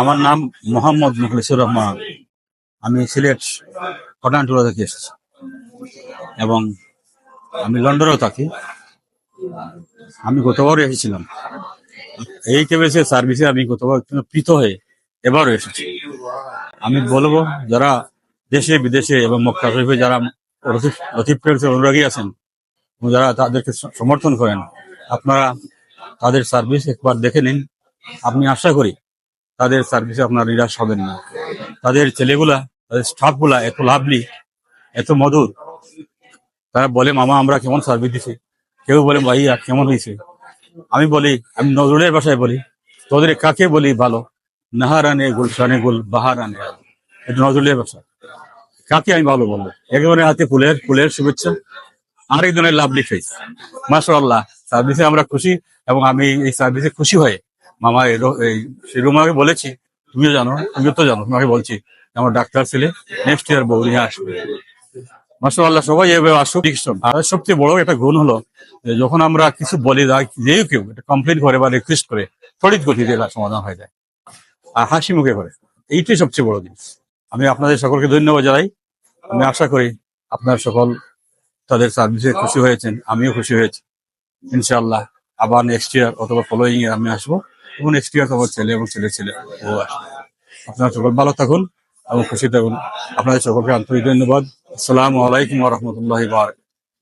আমার নাম মোহাম্মদ মুখলিসুর রহমান। আমি সিলেট কটানটুলা থেকে এসেছি। এবং আমি লন্ডনেও থাকি। আমি গতবারও এসেছিলাম। এই কেবিএসের সার্ভিসে আমি গতবার প্রীত হয়ে এবারও এসেছি। আমি বলব, যারা দেশে, বিদেশে এবং মক্কা শরীফে যারা লতিফ অনুরাগী আছেন যারা তাদেরকে সমর্থন করেন, আপনারা তাদের সার্ভিস একবার দেখে নিন। আপনি আশা করি তাদের সার্ভিসে আপনারা নিরাশ হবেন না। তাদের ছেলেগুলা, তাদের স্টাফগুলা এত লাভলি এত মধুর। তারা বলে, মামা, আমরা কেমন সার্ভিস দিছি? কেউ বলে ভাইয়া কেমন হয়েছে আমি বলি, আমি নজরুলের ভাষায় বলি, তোদের কাকে বলি ভালো? নাহারানে গুলশানে গুল, বাহারানে। এটা নজরুলের ভাষা। কাকে আমি ভালো বলব? একেবারে হাতে ফুলের ফুলের শুভেচ্ছা, আরেকজনের লাভলি ফেস মাসাল্লাহ সার্ভিসে আমরা খুশি এবং আমি এই সার্ভিসে খুশি হয়ে মামা এই রো- এই সেই রুমাকে বলেছি। তুমিও জানো, তুমিও তো জানো, তোমাকে বলছি, আমার ডাক্তার ছেলে নেক্সট ইয়ার বৌদি আসবে। মাসাল্লাহ সবাই এভাবে আসুক। আর সবচেয়ে বড় একটা গুণ হলো যখন আমরা কিছু বলি, যা কেউ এটা কমপ্লেন করে বা রিকোয়েস্ট করে তড়িৎ গতিতে সমাধান হয়ে যায়। আর হাসি মুখে করে। এইটাই সবচেয়ে বড় জিনিস। আমি আপনাদের সকলকে ধন্যবাদ জানাই। আমি আশা করি আপনার সকল তাদের সার্ভিসে খুশি হয়েছেন, আমিও খুশি হয়েছি। ইনশাআল্লাহ। আবার নেক্সট ইয়ার অথবা ফলোয়িং ইয়ার আমি আসব। এবং নেক্সট ইয়ার আমার ছেলে এবং ছেলে ছেলে, ও আসবে। আপনারা সকল ভালো থাকুন এবং খুশি থাকুন। আপনাদের সকলকে আন্তরিক ধন্যবাদ। আসসালামু আলাইকুম রহমতুল্লাহ বারক